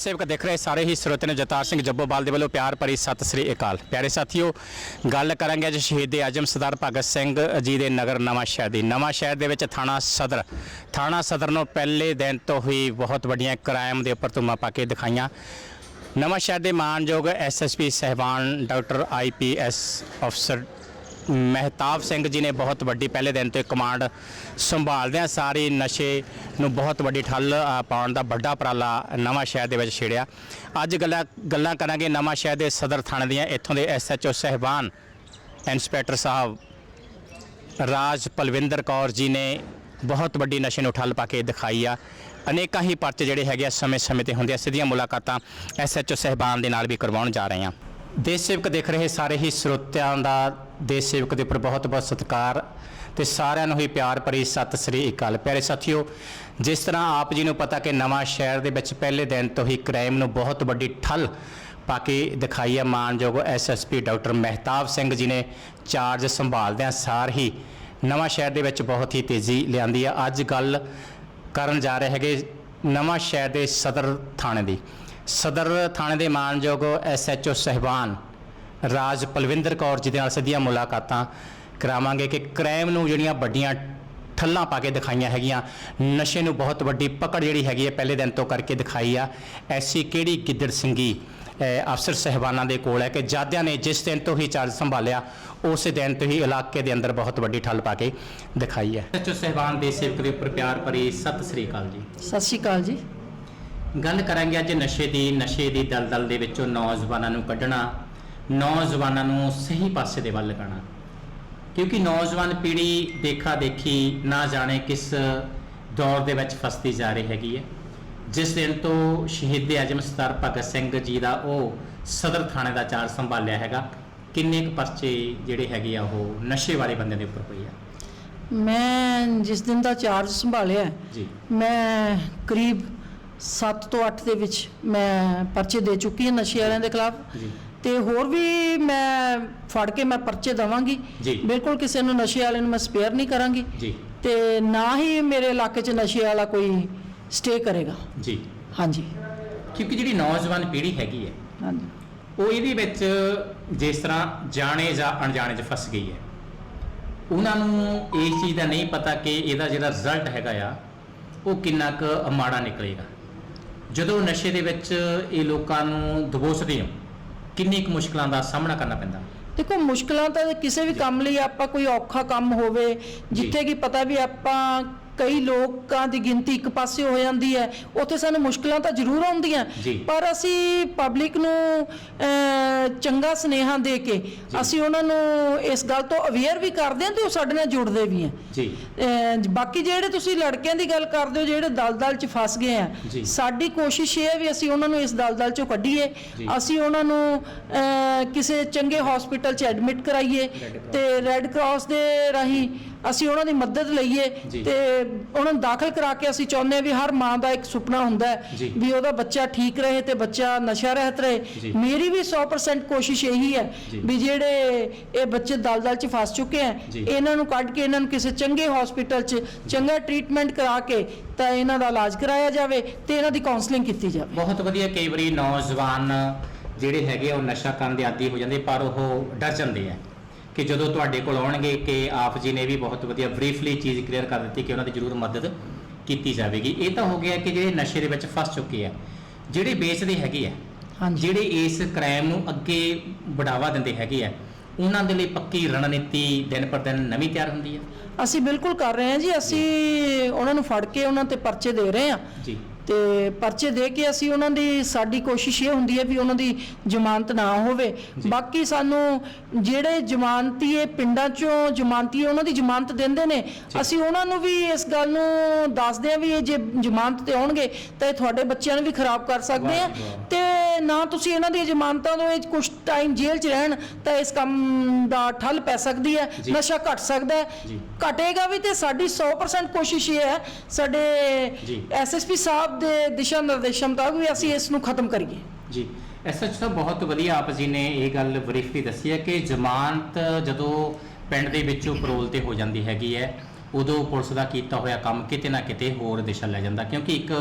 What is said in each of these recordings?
ਸੇਵਕ ਦੇਖ ਰਹੇ ਸਾਰੇ ਹੀ ਸਰੋਤੇ ਨੇ ਜਤਾਰ ਸਿੰਘ ਜੱਬੋਵਾਲ ਦੇ ਵੱਲੋਂ ਪਿਆਰ ਭਰੀ ਸਤਿ ਸ੍ਰੀ ਅਕਾਲ। ਪਿਆਰੇ ਸਾਥੀਓ, ਗੱਲ ਕਰਾਂਗੇ ਅੱਜ ਸ਼ਹੀਦ ਆਜਮ ਸਰਦਾਰ ਭਗਤ ਸਿੰਘ ਜੀ ਦੇ ਨਗਰ ਨਵਾਂ ਸ਼ਹਿਰ ਦੀ। ਨਵਾਂ ਸ਼ਹਿਰ ਦੇ ਵਿੱਚ ਥਾਣਾ ਸਦਰ। ਥਾਣਾ ਸਦਰ ਨੂੰ ਪਹਿਲੇ ਦਿਨ ਤੋਂ ਹੀ ਬਹੁਤ ਵੱਡੀਆਂ ਕ੍ਰਾਈਮ ਦੇ ਉੱਪਰ ਧੁੰਮਾਂ ਪਾ ਕੇ ਦਿਖਾਈਆਂ। ਨਵਾਂ ਸ਼ਹਿਰ ਦੇ ਮਾਨਯੋਗ ਐਸਐਸਪੀ ਸਹਿਬਾਨ ਡਾਕਟਰ ਆਈਪੀਐਸ ਅਫਸਰ ਮਹਿਤਾਬ ਸਿੰਘ ਜੀ ਨੇ ਬਹੁਤ ਵੱਡੀ ਪਹਿਲੇ ਦਿਨ ਤੋਂ ਕਮਾਂਡ ਸੰਭਾਲਦਿਆਂ ਸਾਰੀ ਨਸ਼ੇ ਨੂੰ ਬਹੁਤ ਵੱਡੀ ਠੱਲ ਅ, ਪਾਉਣ ਦਾ ਵੱਡਾ ਉਪਰਾਲਾ ਨਵਾਂ ਸ਼ਹਿਰ ਦੇ ਵਿੱਚ ਛੇੜਿਆ। ਅੱਜ ਗੱਲਾਂ ਗੱਲਾਂ ਕਰਾਂਗੇ ਨਵਾਂ ਸ਼ਹਿਰ ਦੇ ਸਦਰ ਥਾਣੇ ਦੀਆਂ। ਇੱਥੋਂ ਦੇ ਐਸਐਚਓ ਸਹਿਬਾਨ ਇੰਸਪੈਕਟਰ ਸਾਹਿਬ ਰਾਜ ਪਲਵਿੰਦਰ ਕੌਰ ਜੀ ਨੇ ਬਹੁਤ ਵੱਡੀ ਨਸ਼ੇ ਨੂੰ ਠੱਲ ਪਾ ਕੇ ਦਿਖਾਈ ਆ। ਅਨੇਕਾਂ ਹੀ ਪਰਚੇ ਜਿਹੜੇ ਹੈਗੇ ਆ ਸਮੇਂ-ਸਮੇਂ ਤੇ ਹੁੰਦੇ ਆ। ਸਿੱਧੀਆਂ ਮੁਲਾਕਾਤਾਂ ਐਸਐਚਓ ਸਹਿਬਾਨ ਦੇ ਨਾਲ ਵੀ ਕਰਵਾਉਣ ਜਾ ਰਹੇ ਆ। ਦੇਸ਼ ਸੇਵਕ ਦੇਖ ਰਹੇ ਸਾਰੇ ਹੀ ਸਰੋਤਿਆਂ ਦਾ ਦੇਸ਼ ਸੇਵਕ ਦੇ ਉੱਪਰ ਬਹੁਤ-ਬਹੁਤ ਸਤਿਕਾਰ ਤੇ ਸਾਰਿਆਂ ਨੂੰ ਹੀ ਪਿਆਰ ਭਰੀ ਸਤਿ ਸ੍ਰੀ ਅਕਾਲ। ਪਿਆਰੇ ਸਾਥੀਓ, ਜਿਸ ਤਰ੍ਹਾਂ ਆਪ ਜੀ ਨੂੰ ਪਤਾ ਕਿ ਨਵਾਂ ਸ਼ਹਿਰ ਦੇ ਵਿੱਚ ਪਹਿਲੇ ਦਿਨ ਤੋਂ ਹੀ ਕ੍ਰਾਈਮ ਨੂੰ ਬਹੁਤ ਵੱਡੀ ਠੱਲ ਪਾ ਕੇ ਦਿਖਾਈ ਹੈ ਮਾਨਯੋਗ ਐਸਐਸਪੀ ਡਾਕਟਰ ਮਹਿਤਾਬ ਸਿੰਘ ਜੀ ਨੇ ਚਾਰਜ ਸੰਭਾਲਦਿਆਂ ਸਾਰ ਹੀ ਨਵਾਂ ਸ਼ਹਿਰ ਦੇ ਵਿੱਚ ਬਹੁਤ ਹੀ ਤੇਜ਼ੀ ਲਿਆਂਦੀ ਹੈ। ਅੱਜ ਗੱਲ ਕਰਨ ਜਾ ਰਹੇ ਹੈਗੇ ਨਵਾਂ ਸ਼ਹਿਰ ਦੇ ਸਦਰ ਥਾਣੇ ਦੀ। ਸਦਰ ਥਾਣੇ ਦੇ ਮਾਨਯੋਗ ਐਸਐਚਓ ਸਹਿਬਾਨ ਰਾਜ ਪਲਵਿੰਦਰ ਕੌਰ ਜੀ ਦੇ ਨਾਲ ਸਿੱਧੀਆਂ ਮੁਲਾਕਾਤਾਂ ਕਰਾਵਾਂਗੇ ਕਿ ਕ੍ਰਾਈਮ ਨੂੰ ਜਿਹੜੀਆਂ ਵੱਡੀਆਂ ਠੱਲਾਂ ਪਾ ਕੇ ਦਿਖਾਈਆਂ ਹੈਗੀਆਂ, ਨਸ਼ੇ ਨੂੰ ਬਹੁਤ ਵੱਡੀ ਪਕੜ ਜਿਹੜੀ ਹੈਗੀ ਹੈ ਪਹਿਲੇ ਦਿਨ ਤੋਂ ਕਰਕੇ ਦਿਖਾਈ ਆ। ਐਸੀ ਕਿਹੜੀ ਗਿੱਦੜ ਸਿੰਘੀ ਅਫਸਰ ਸਹਿਬਾਨਾਂ ਦੇ ਕੋਲ ਹੈ ਕਿ ਜਾਦਿਆਂ ਨੇ ਜਿਸ ਦਿਨ ਤੋਂ ਹੀ ਚਾਰਜ ਸੰਭਾਲਿਆ, ਉਸੇ ਦਿਨ ਤੋਂ ਹੀ ਇਲਾਕੇ ਦੇ ਅੰਦਰ ਬਹੁਤ ਵੱਡੀ ਠੱਲ ਪਾ ਕੇ ਦਿਖਾਈ ਹੈ। ਐਸਐਚਓ ਸਹਿਬਾਨ ਦੇ ਸੇਵਕ ਦੇ ਉੱਪਰ ਪਿਆਰ ਭਰੀ ਸਤਿ ਸ੍ਰੀ ਅਕਾਲ ਜੀ। ਸਤਿ ਸ਼੍ਰੀ ਅਕਾਲ ਜੀ। ਗੱਲ ਕਰਾਂਗੇ ਅੱਜ ਨਸ਼ੇ ਦੀ ਨਸ਼ੇ ਦੀ ਦਲਦਲ ਦੇ ਵਿੱਚੋਂ ਨੌਜਵਾਨਾਂ ਨੂੰ ਕੱਢਣਾ ਨੌਜਵਾਨਾਂ ਨੂੰ ਸਹੀ ਪਾਸੇ ਦੇ ਵੱਲ ਲਗਾਉਣਾ। ਕਿਉਂਕਿ ਨੌਜਵਾਨ ਪੀੜ੍ਹੀ ਦੇਖਾ ਦੇਖੀ ਨਾ ਜਾਣੇ ਕਿਸ ਦੌਰ ਦੇ ਵਿੱਚ ਫਸਦੀ ਜਾ ਰਹੀ ਹੈਗੀ ਹੈ। ਜਿਸ ਦਿਨ ਤੋਂ ਸ਼ਹੀਦ ਆਜਮ ਸਰਦਾਰ ਭਗਤ ਸਿੰਘ ਜੀ ਦਾ ਉਹ ਸਦਰ ਥਾਣੇ ਦਾ ਚਾਰਜ ਸੰਭਾਲਿਆ ਹੈਗਾ ਕਿੰਨੇ ਕੁ ਪਰਚੇ ਜਿਹੜੇ ਹੈਗੇ ਆ ਉਹ ਨਸ਼ੇ ਵਾਲੇ ਬੰਦੇ ਦੇ ਉੱਪਰ ਹੋਈ ਆ। ਮੈਂ ਜਿਸ ਦਿਨ ਦਾ ਚਾਰਜ ਸੰਭਾਲਿਆ ਜੀ। ਮੈਂ ਕਰੀਬ 7 ਤੋਂ 8 ਦੇ ਵਿੱਚ ਮੈਂ ਪਰਚੇ ਦੇ ਚੁੱਕੀ ਹਾਂ ਨਸ਼ੇ ਵਾਲਿਆਂ ਦੇ ਖਿਲਾਫ। ਤੇ ਹੋਰ ਵੀ ਮੈਂ ਫੜ ਕੇ ਮੈਂ ਪਰਚੇ ਦਵਾਂਗੀ। ਜੀ। ਬਿਲਕੁਲ ਕਿਸੇ ਨੂੰ ਨਸ਼ੇ ਵਾਲੇ ਨੂੰ ਮੈਂ ਸਪੇਅਰ ਨਹੀਂ ਕਰਾਂਗੀ। ਜੀ। ਤੇ ਨਾ ਹੀ ਮੇਰੇ ਇਲਾਕੇ 'ਚ ਨਸ਼ੇ ਵਾਲਾ ਕੋਈ ਸਟੇ ਕਰੇਗਾ। ਜੀ। ਹਾਂਜੀ। ਕਿਉਂਕਿ ਜਿਹੜੀ ਨੌਜਵਾਨ ਪੀੜ੍ਹੀ ਹੈਗੀ ਹੈ ਹਾਂਜੀ। ਉਹ ਇਹਦੇ ਵਿੱਚ ਜਿਸ ਤਰ੍ਹਾਂ ਜਾਣੇ ਜਾਂ ਅਣਜਾਣੇ 'ਚ ਫਸ ਗਈ ਹੈ। ਉਹਨਾਂ ਨੂੰ ਇਸ ਚੀਜ਼ ਦਾ ਨਹੀਂ ਪਤਾ ਕਿ ਇਹਦਾ ਜਿਹੜਾ ਰਿਜ਼ਲਟ ਹੈਗਾ ਆ ਉਹ ਕਿੰਨਾ ਕੁ ਮਾੜਾ ਨਿਕਲੇਗਾ। ਜਦੋਂ ਨਸ਼ੇ ਦੇ ਵਿੱਚ ਇਹ ਲੋਕਾਂ ਨੂੰ ਦਬੋਚਦੇ ਹੋ ਕਿੰਨੀ ਕੁ ਮੁਸ਼ਕਲਾਂ ਦਾ ਸਾਹਮਣਾ ਕਰਨਾ ਪੈਂਦਾ? ਦੇਖੋ ਮੁਸ਼ਕਲਾਂ ਤਾਂ ਕਿਸੇ ਵੀ ਕੰਮ ਲਈ ਆਪਾਂ ਕੋਈ ਔਖਾ ਕੰਮ ਹੋਵੇ ਜਿੱਥੇ ਕਿ ਪਤਾ ਵੀ ਆਪਾਂ ਕਈ ਲੋਕਾਂ ਦੀ ਗਿਣਤੀ ਇੱਕ ਪਾਸੇ ਹੋ ਜਾਂਦੀ ਹੈ ਉੱਥੇ ਸਾਨੂੰ ਮੁਸ਼ਕਲਾਂ ਤਾਂ ਜ਼ਰੂਰ ਆਉਂਦੀਆਂ ਜੀ। ਪਰ ਅਸੀਂ ਪਬਲਿਕ ਨੂੰ ਅਹ, ਚੰਗਾ ਸੁਨੇਹਾ ਦੇ ਕੇ ਅਸੀਂ ਉਹਨਾਂ ਨੂੰ ਇਸ ਗੱਲ ਤੋਂ ਅਵੇਅਰ ਵੀ ਕਰਦੇ ਹਾਂ ਤੇ ਉਹ ਸਾਡੇ ਨਾਲ ਜੁੜਦੇ ਵੀ ਹੈ ਜੀ ਅਹ ਬਾਕੀ ਜਿਹੜੇ ਤੁਸੀਂ ਲੜਕਿਆਂ ਦੀ ਗੱਲ ਕਰਦੇ ਹੋ ਜਿਹੜੇ ਦਲਦਲ 'ਚ ਫਸ ਗਏ ਆ ਜੀ। ਸਾਡੀ ਕੋਸ਼ਿਸ਼ ਇਹ ਹੈ ਵੀ ਅਸੀਂ ਉਹਨਾਂ ਨੂੰ ਇਸ ਦਲਦਲ 'ਚੋਂ ਕੱਢੀਏ ਜੀ। ਅਸੀਂ ਉਹਨਾਂ ਨੂੰ ਅਹ, ਕਿਸੇ ਚੰਗੇ ਹਸਪੀਟਲ 'ਚ ਐਡਮਿਟ ਕਰਾਈਏ। ਤੇ ਰੈੱਡ ਕਰਾਸ ਦੇ ਰਾਹੀਂ ਅਸੀਂ ਉਹਨਾਂ ਦੀ ਮਦਦ ਲਈਏ। ਤੇ ਉਹਨਾਂ ਨੂੰ ਦਾਖਲ ਕਰਾ ਕੇ ਅਸੀਂ ਚਾਹੁੰਦੇ ਹਾਂ ਵੀ ਹਰ ਮਾਂ ਦਾ ਇੱਕ ਸੁਪਨਾ ਹੁੰਦਾ ਹੈ। ਵੀ ਉਹਦਾ ਬੱਚਾ ਠੀਕ ਰਹੇ ਤੇ ਬੱਚਾ ਨਸ਼ਾ ਰਹਿਤ। ਰਹੇ ਮੇਰੀ ਵੀ 100% ਕੋਸ਼ਿਸ਼ ਇਹੀ ਹੈ। ਵੀ ਜਿਹੜੇ ਇਹ ਬੱਚੇ ਦਲਦਲ 'ਚ ਫਸ ਚੁੱਕੇ ਆ। ਇਹਨਾਂ ਨੂੰ ਕੱਢ ਕੇ ਇਹਨਾਂ ਨੂੰ ਕਿਸੇ ਚੰਗੇ ਹਸਪੀਟਲ 'ਚ ਚੰਗਾ ਟ੍ਰੀਟਮੈਂਟ ਕਰਾ ਕੇ ਤਾਂ ਇਹਨਾਂ ਦਾ ਇਲਾਜ ਕਰਾਇਆ ਜਾਵੇ ਤੇ ਇਹਨਾਂ ਦੀ ਕਾਉਂਸਲਿੰਗ ਕੀਤੀ ਜਾਵੇ ਬਹੁਤ ਵਧੀਆ ਕਈ ਵਾਰੀ ਨੌਜਵਾਨ ਜਿਹੜੇ ਹੈਗੇ ਆ ਉਹ ਨਸ਼ਾ ਕਰਨ ਦੇ ਆਦੀ ਹੋ ਜਾਂਦੇ ਪਰ ਉਹ ਡਰ ਜਾਂਦੇ ਆ ਕਿ ਜਦੋਂ ਤੁਹਾਡੇ ਕੋਲ ਆਉਣਗੇ ਕਿ ਆਪ ਜੀ ਨੇ ਵੀ ਬਹੁਤ ਵਧੀਆ ਬਰੀਫਲੀ ਚੀਜ਼ ਕਲੀਅਰ ਕਰ ਦਿੱਤੀ ਕਿ ਉਹਨਾਂ ਦੀ ਜ਼ਰੂਰ ਮਦਦ ਕੀਤੀ ਜਾਵੇਗੀ। ਇਹ ਤਾਂ ਹੋ ਗਿਆ ਕਿ ਜਿਹੜੇ ਨਸ਼ੇ ਦੇ ਵਿੱਚ ਫਸ ਚੁੱਕੇ ਆ ਜਿਹੜੇ ਵੇਚਦੇ ਹੈਗੇ ਆ ਜਿਹੜੇ ਇਸ ਕ੍ਰਾਈਮ ਨੂੰ ਅੱਗੇ ਬੜਾਵਾ ਦਿੰਦੇ ਹੈਗੇ ਆ ਉਹਨਾਂ ਦੇ ਲਈ ਪੱਕੀ ਰਣਨੀਤੀ ਦਿਨ ਪਰ ਦਿਨ ਨਵੀਂ ਤਿਆਰ ਹੁੰਦੀ ਹੈ ਅਸੀਂ ਬਿਲਕੁਲ ਕਰ ਰਹੇ ਹਾਂ ਜੀ ਅਸੀਂ ਉਹਨਾਂ ਨੂੰ ਫੜ ਕੇ ਉਹਨਾਂ ਤੇ ਪਰਚੇ ਦੇ ਰਹੇ ਹਾਂ। ਜੀ। ਤੇ ਪਰਚੇ ਦੇ ਕੇ ਅਸੀਂ ਉਹਨਾਂ ਦੀ ਸਾਡੀ ਕੋਸ਼ਿਸ਼ ਇਹ ਹੁੰਦੀ ਹੈ ਵੀ ਉਹਨਾਂ ਦੀ ਜ਼ਮਾਨਤ ਨਾ ਹੋਵੇ। ਬਾਕੀ ਸਾਨੂੰ ਜਿਹੜੇ ਜ਼ਮਾਨਤੀਏ ਪਿੰਡਾਂ ਚੋਂ ਜ਼ਮਾਨਤੀਏ ਉਹਨਾਂ ਦੀ ਜ਼ਮਾਨਤ ਦਿੰਦੇ ਨੇ ਅਸੀਂ ਉਹਨਾਂ ਨੂੰ ਵੀ ਇਸ ਗੱਲ ਨੂੰ ਦੱਸਦੇ ਆ ਵੀ ਇਹ ਜੇ ਜ਼ਮਾਨਤ ਤੇ ਆਉਣਗੇ ਤਾਂ ਇਹ ਤੁਹਾਡੇ ਬੱਚਿਆਂ ਨੂੰ ਵੀ ਖਰਾਬ ਕਰ ਸਕਦੇ ਆ। ਤੇ ਨਾ ਤੁਸੀਂ ਇਹਨਾਂ ਦੀ ਜ਼ਮਾਨਤਾਂ ਤੋਂ ਇਹ ਕੁਝ ਟਾਈਮ ਜੇਲ੍ਹ 'ਚ ਰਹਿਣ ਤਾਂ ਇਸ ਕੰਮ ਦਾ ਠੱਲ ਪੈ ਸਕਦੀ ਹੈ। ਨਸ਼ਾ ਘਟ ਸਕਦਾ ਹੈ। ਘਟੇਗਾ ਵੀ ਤੇ ਸਾਡੀ 100% ਕੋਸ਼ਿਸ਼ ਇਹ ਹੈ ਸਾਡੇ। ਐਸਐਸਪੀ ਸਾਹਿਬ ਦੇ ਦਿਸ਼ਾ ਨਿਰਦੇਸ਼ਾਂ ਮੁਤਾਬਕ ਵੀ ਅਸੀਂ ਇਸ ਨੂੰ ਖਤਮ ਕਰੀਏ ਜੀ ਐਸਐਚ ਸਾਹਿਬ ਬਹੁਤ ਵਧੀਆ ਆਪ ਜੀ ਨੇ ਇਹ ਗੱਲ ਬਰੀਫਲੀ ਦੱਸੀ ਹੈ ਕਿ ਜ਼ਮਾਨਤ ਜਦੋਂ ਪਿੰਡ ਦੇ ਵਿੱਚੋਂ ਪਰੋਲ ਤੇ ਹੋ ਜਾਂਦੀ ਹੈਗੀ ਹੈ ਉਦੋਂ ਪੁਲਿਸ ਦਾ ਕੀਤਾ ਹੋਇਆ ਕੰਮ ਕਿਤੇ ਨਾ ਕਿਤੇ ਹੋਰ ਦਿਸ਼ਾ ਲੈ ਜਾਂਦਾ ਕਿਉਂਕਿ ਇੱਕ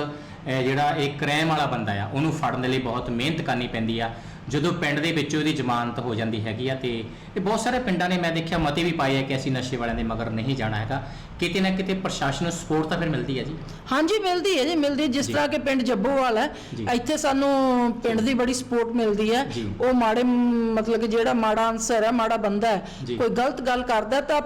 ਜਿਹੜਾ ਇਹ ਕ੍ਰਾਈਮ ਵਾਲਾ ਬੰਦਾ ਆ, ਉਹਨੂੰ ਫੜਨ ਦੇ ਲਈ ਬਹੁਤ ਮਿਹਨਤ ਕਰਨੀ ਪੈਂਦੀ ਆ। ਜਦੋਂ ਪਿੰਡ ਦੇ ਵਿੱਚ ਉਹਦੀ ਜ਼ਮਾਨਤ ਹੋ ਜਾਂਦੀ ਹੈਗੀ ਆ ਤੇ ਇਹ ਬਹੁਤ ਸਾਰੇ ਪਿੰਡਾਂ ਨੇ ਮੈਂ ਦੇਖਿਆ ਮਤੇ ਵੀ ਪਾਏ ਆ ਕਿ ਅਸੀਂ ਨਸ਼ੇ ਵਾਲਿਆਂ ਦੇ ਮਗਰ ਨਹੀਂ ਜਾਣਾ ਹੈਗਾ ਕਿਤੇ ਨਾ ਕਿਤੇ ਪ੍ਰਸ਼ਾਸਨ ਨੂੰ ਸਪੋਰਟ ਤਾਂ ਫਿਰ ਮਿਲਦੀ ਹੈ ਜੀ ਹਾਂਜੀ ਮਿਲਦੀ ਹੈ ਜੀ ਮਿਲਦੀ। ਜਿਸ ਜੀ। ਤਰ੍ਹਾਂ ਕਿ ਪਿੰਡ ਜੱਬੋਵਾਲ ਹੈ ਜੀ। ਇੱਥੇ ਸਾਨੂੰ ਪਿੰਡ ਦੀ ਬੜੀ ਸਪੋਰਟ ਮਿਲਦੀ ਹੈ ਜੀ। ਉਹ ਮਾੜੇ ਮਤਲਬ ਕਿ ਜਿਹੜਾ ਮਾੜਾ ਅਨਸਰ ਹੈ ਮਾੜਾ ਬੰਦਾ ਹੈ ਜੀ। ਕੋਈ ਗਲਤ ਗੱਲ ਕਰਦਾ ਤਾਂ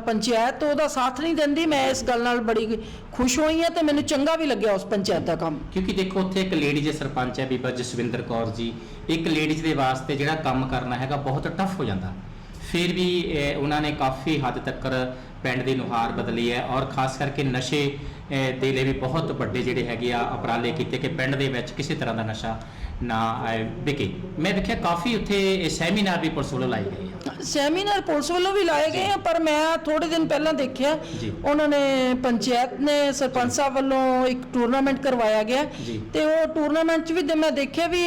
ਪੰਚਾਇਤ ਉਹਦਾ ਸਾਥ ਨਹੀਂ ਦਿੰਦੀ ਮੈਂ ਇਸ ਗੱਲ ਨਾਲ ਬੜੀ ਖੁਸ਼ ਹੋਈ ਹਾਂ ਤੇ ਮੈਨੂੰ ਚੰਗਾ ਵੀ ਲੱਗਿਆ ਉਸ ਪੰਚਾਇਤ ਦਾ ਕੰਮ ਕਿਉਂਕਿ ਦੇਖੋ ਉੱਥੇ ਇੱਕ ਲੇਡੀਜ਼ ਸਰਪੰਚ ਹੈ ਬੀਬਾ ਜਸਵਿੰਦਰ ਕੌਰ ਜੀ ਇੱਕ ਲੇਡੀਜ਼ ਦੇ ਵਾਸਤੇ ਜਿਹੜਾ ਕੰਮ ਕਰਨਾ ਹੈਗਾ ਬਹੁਤ ਟਫ ਹੋ ਜਾਂਦਾ। ਫਿਰ ਵੀ ਉਹਨਾਂ ਨੇ ਕਾਫੀ ਹੱਦ ਤੱਕ ਪਿੰਡ ਦੀ ਨੁਹਾਰ ਬਦਲੀ ਹੈ ਔਰ ਖਾਸ ਕਰਕੇ ਨਸ਼ੇ ਦੇ ਲਈ ਵੀ ਬਹੁਤ ਵੱਡੇ ਜਿਹੜੇ ਹੈਗੇ ਆ ਉਪਰਾਲੇ ਕੀਤੇ ਕਿ ਪਿੰਡ ਦੇ ਵਿੱਚ ਕਿਸੇ ਤਰ੍ਹਾਂ ਦਾ ਨਸ਼ਾ ਨਾ ਆਏ ਵਿਕੇ। ਮੈਂ ਵੇਖਿਆ ਕਾਫੀ ਉੱਥੇ ਸੈਮੀਨਾਰ ਵੀ ਪੁਲਿਸ ਵੱਲੋਂ ਲਾਏ ਗਏ ਆ। ਸੈਮੀਨਾਰ ਪੁਲਿਸ ਵੱਲੋਂ ਵੀ ਲਾਏ ਗਏ ਆ ਪਰ ਮੈਂ ਥੋੜੇ ਦਿਨ ਪਹਿਲਾਂ ਦੇਖਿਆ। ਉਹਨਾਂ ਨੇ ਪੰਚਾਇਤ ਨੇ ਸਰਪੰਚ ਸਾਹਿਬ ਵੱਲੋਂ ਇੱਕ ਟੂਰਨਾਮੈਂਟ ਕਰਵਾਇਆ ਗਿਆ। ਤੇ ਉਹ ਟੂਰਨਾਮੈਂਟ 'ਚ ਵੀ ਮੈਂ ਦੇਖਿਆ ਵੀ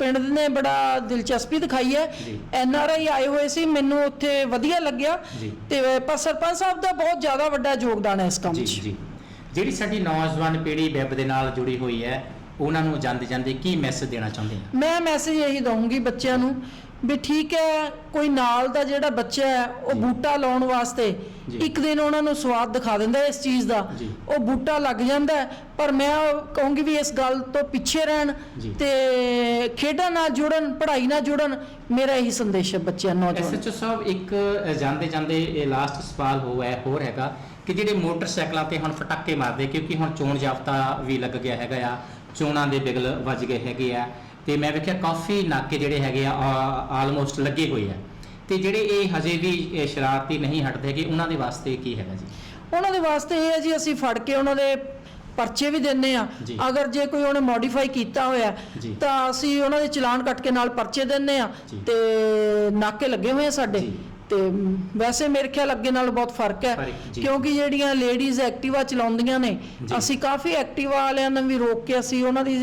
ਪਿੰਡ ਨੇ ਬੜਾ ਦਿਲਚਸਪੀ ਦਿਖਾਈ ਹੈ। ਐਨ ਆਰ ਆਈ ਆਏ ਹੋਏ ਸੀ ਮੈਨੂੰ ਉੱਥੇ ਵਧੀਆ ਲੱਗਿਆ। ਤੇ ਪਰ ਸਰਪੰਚ ਸਾਹਿਬ ਦਾ ਬਹੁਤ ਜ਼ਿਆਦਾ ਵੱਡਾ ਯੋਗਦਾਨ ਹੈ ਇਸ ਕੰਮ 'ਚ ਜੀ ਜਿਹੜੀ ਸਾਡੀ ਨੌਜਵਾਨ ਪੀੜ੍ਹੀ ਵੈਬ ਦੇ ਨਾਲ ਜੁੜੀ ਹੋਈ ਹੈ ਉਹਨਾਂ ਨੂੰ ਜਾਂਦੇ ਜਾਂਦੇ ਕੀ ਮੈਸੇਜ ਦੇਣਾ ਚਾਹੁੰਦੇ ਆ ਮੈਂ ਮੈਸੇਜ ਇਹੀ ਦਊਂਗੀ ਬੱਚਿਆਂ ਨੂੰ ਵੀ ਠੀਕ ਹੈ ਕੋਈ ਨਾਲ ਦਾ ਜਿਹੜਾ ਬੱਚਾ ਹੈ ਉਹ। ਬੂਟਾ ਲਾਉਣ ਵਾਸਤੇ। ਇੱਕ ਦਿਨ ਉਹਨਾਂ ਨੂੰ ਸਵਾਦ ਦਿਖਾ ਦਿੰਦਾ ਇਸ ਚੀਜ਼ ਦਾ। ਉਹ ਬੂਟਾ ਲੱਗ ਜਾਂਦਾ ਪਰ ਮੈਂ ਕਹੂੰਗੀ ਵੀ ਇਸ ਗੱਲ ਤੋਂ ਪਿੱਛੇ ਰਹਿਣ। ਤੇ ਖੇਡਾਂ ਨਾਲ ਜੁੜਨ ਪੜ੍ਹਾਈ ਨਾਲ ਜੁੜਨ ਮੇਰਾ ਇਹੀ ਸੰਦੇਸ਼ ਹੈ ਬੱਚਿਆਂ ਨੌਜਵਾਨ ਐਸਐਚਓ ਸਾਹਿਬ ਇੱਕ ਜਾਂਦੇ ਜਾਂਦੇ ਇਹ ਲਾਸਟ ਸਵਾਲ ਹੋਇਆ ਹੋਰ ਹੈਗਾ ਕਿ ਜਿਹੜੇ ਮੋਟਰਸਾਈਕਲਾਂ ਤੇ ਹੁਣ ਫਟਾਕੇ ਮਾਰਦੇ ਕਿਉਂਕਿ ਹੁਣ ਚੋਣ ਜਾਬਤਾ ਵੀ ਲੱਗ ਗਿਆ ਹੈਗਾ ਆ ਚੋਣਾਂ ਦੇ ਬਿਗਲ ਵੱਜ ਗਏ ਹੈਗੇ ਆ ਤੇ ਮੈਂ ਵੇਖਿਆ ਕਾਫੀ ਨਾਕੇ ਜਿਹੜੇ ਹੈਗੇ ਆ ਆਲਮੋਸਟ ਲੱਗੇ ਹੋਏ ਆ ਤੇ ਜਿਹੜੇ ਇਹ ਹਜੇ ਵੀ ਸ਼ਰਾਰਤੀ ਨਹੀਂ ਹਟਦੇ ਕਿ ਉਹਨਾਂ ਦੇ ਵਾਸਤੇ ਕੀ ਹੈਗਾ ਜੀ ਉਹਨਾਂ ਦੇ ਵਾਸਤੇ ਇਹ ਹੈ ਜੀ ਅਸੀਂ ਫੜ ਕੇ ਉਹਨਾਂ ਦੇ ਪਰਚੇ ਵੀ ਦਿੰਨੇ ਆ। ਅਗਰ ਜੇ ਕੋਈ ਉਹਨੇ ਮੋਡੀਫਾਈ ਕੀਤਾ ਹੋਇਆ। ਤਾਂ ਅਸੀਂ ਉਹਨਾਂ ਦੇ ਚਲਾਨ ਕੱਟ ਕੇ ਨਾਲ ਪਰਚੇ ਦਿੰਨੇ ਆ। ਤੇ ਨਾਕੇ ਲੱਗੇ ਹੋਏ ਆ ਸਾਡੇ। ਤੇ ਵੈਸੇ ਮੇਰੇ ਖਿਆਲ ਅੱਗੇ ਨਾਲ ਬਹੁਤ ਫ਼ਰਕ ਹੈ। ਕਿਉਂਕਿ ਜਿਹੜੀਆਂ ਲੇਡੀਜ਼ ਐਕਟਿਵਾ ਚਲਾਉਂਦੀਆਂ ਨੇ। ਅਸੀਂ ਕਾਫੀ ਐਕਟਿਵਾ ਵਾਲਿਆਂ ਨੂੰ ਵੀ ਰੋਕ ਕੇ ਅਸੀਂ ਉਹਨਾਂ ਦੀ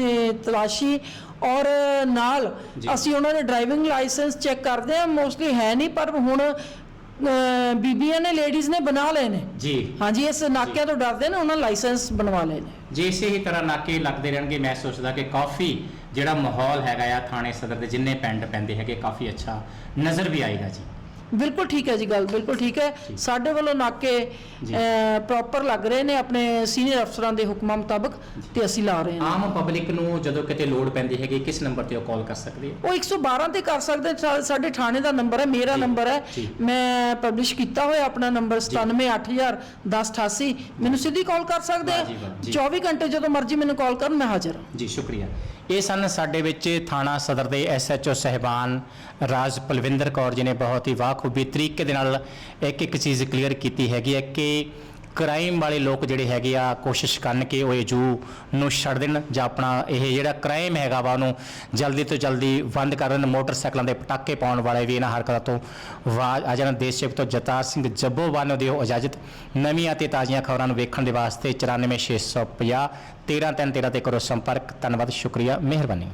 ਤਲਾਸ਼ੀ ਔਰ ਨਾਲ। ਅਸੀਂ ਉਹਨਾਂ ਦੇ ਡਰਾਈਵਿੰਗ ਲਾਇਸੈਂਸ ਚੈੱਕ ਕਰਦੇ ਆ ਮੋਸਟਲੀ ਹੈ ਨਹੀਂ ਪਰ ਹੁਣ ਬੀਬੀਆਂ ਨੇ ਲੇਡੀਜ਼ ਨੇ ਬਣਾ ਲਏ ਨੇ ਜੀ ਹਾਂਜੀ ਇਸ ਨਾਕਿਆਂ ਤੋਂ ਡਰਦੇ ਨੇ ਉਹਨਾਂ ਲਾਇਸੈਂਸ ਬਣਵਾ ਲਏ ਨੇ ਜੇ ਇਸੇ ਹੀ ਤਰ੍ਹਾਂ ਨਾਕੇ ਲੱਗਦੇ ਰਹਿਣਗੇ ਮੈਂ ਸੋਚਦਾ ਕਿ ਕਾਫੀ ਜਿਹੜਾ ਮਾਹੌਲ ਹੈਗਾ ਆ ਥਾਣੇ ਸਦਰ ਦੇ ਜਿੰਨੇ ਪਿੰਡ ਪੈਂਦੇ ਹੈਗੇ ਕਾਫੀ ਅੱਛਾ ਨਜ਼ਰ ਵੀ ਆਏਗਾ ਜੀ ਬਿਲਕੁਲ ਠੀਕ ਹੈ ਜੀ ਗੱਲ ਬਿਲਕੁਲ ਠੀਕ ਹੈ। ਸਾਡੇ ਵੱਲੋਂ ਨਾਕੇ। ਪ੍ਰੋਪਰ ਲੱਗ ਰਹੇ ਨੇ ਆਪਣੇ ਸੀਨੀਅਰ ਅਫਸਰਾਂ ਦੇ ਹੁਕਮਾਂ ਮੁਤਾਬਕ ਤੇ ਅਸੀਂ ਲਾ ਰਹੇ ਹਾਂ। ਆਮ ਪਬਲਿਕ ਨੂੰ ਜਦੋਂ ਕਿਤੇ ਲੋੜ ਪੈਂਦੀ ਹੈਗੀ ਕਿਸ ਨੰਬਰ ਤੇ ਉਹ ਕਾਲ ਕਰ ਸਕਦੀ ਉਹ 112 ਤੇ ਕਰ ਸਕਦੇ ਸਾ- ਸਾਡੇ ਥਾਣੇ ਦਾ ਨੰਬਰ ਹੈ ਮੇਰਾ ਨੰਬਰ ਹੈ। ਜੀ। ਮੈਂ ਪਬਲਿਸ਼ ਕੀਤਾ ਹੋਇਆ ਆਪਣਾ ਨੰਬਰ 97801088 ਮੈਨੂੰ ਸਿੱਧੀ ਕਾਲ ਕਰ ਸਕਦੇ ਵਾਹ ਆ ਜੀ, ਵਾਹ, ਜੀ। 24 ਘੰਟੇ ਜਦੋਂ ਮਰਜ਼ੀ ਮੈਨੂੰ ਕਾਲ ਕਰਨ ਮੈਂ ਹਾਜ਼ਰ ਹਾਂ। ਜੀ ਸ਼ੁਕਰੀਆ। ਇਹ ਸਨ ਸਾਡੇ ਵਿੱਚ ਥਾਣਾ ਸਦਰ ਦੇ ਐਸਐਚਓ ਸਹਿਬਾਨ ਰਾਜ ਪਲਵਿੰਦਰ ਕੌਰ ਜੀ ਨੇ ਬਹੁਤ ਹੀ ਖੂਬੀ ਤਰੀਕੇ ਦੇ ਨਾਲ ਇੱਕ ਇੱਕ ਚੀਜ਼ ਕਲੀਅਰ ਕੀਤੀ ਹੈਗੀ ਹੈ ਕਿ ਕ੍ਰਾਈਮ ਵਾਲੇ ਲੋਕ ਜਿਹੜੇ ਹੈਗੇ ਆ ਕੋਸ਼ਿਸ਼ ਕਰਨ ਕਿ ਉਹ ਇਹ ਜੂ ਨੂੰ ਛੱਡ ਦੇਣ ਜਾਂ ਆਪਣਾ ਇਹ ਜਿਹੜਾ ਕ੍ਰਾਈਮ ਹੈਗਾ ਵਾ ਉਹਨੂੰ ਜਲਦੀ ਤੋਂ ਜਲਦੀ ਬੰਦ ਕਰਨ ਮੋਟਰਸਾਈਕਲਾਂ ਦੇ ਪਟਾਕੇ ਪਾਉਣ ਵਾਲੇ ਵੀ ਇਹਨਾਂ ਹਰਕਤਾਂ ਤੋਂ ਆਵਾਜ਼ ਆ ਜਾਣ। ਦੇਸ਼ ਸੇਵਕ ਤੋਂ ਜਤਾਰ ਸਿੰਘ ਜੱਬੋਵਾਲ ਨੂੰ ਦਿਓ ਇਜਾਜ਼ਤ। ਨਵੀਆਂ ਤੇ ਤਾਜ਼ੀਆਂ ਖਬਰਾਂ ਨੂੰ ਵੇਖਣ ਦੇ ਵਾਸਤੇ 94650 13313 ਤੇ ਕਰੋ ਸੰਪਰਕ। ਧੰਨਵਾਦ, ਸ਼ੁਕਰੀਆ, ਮਿਹਰਬਾਨੀ।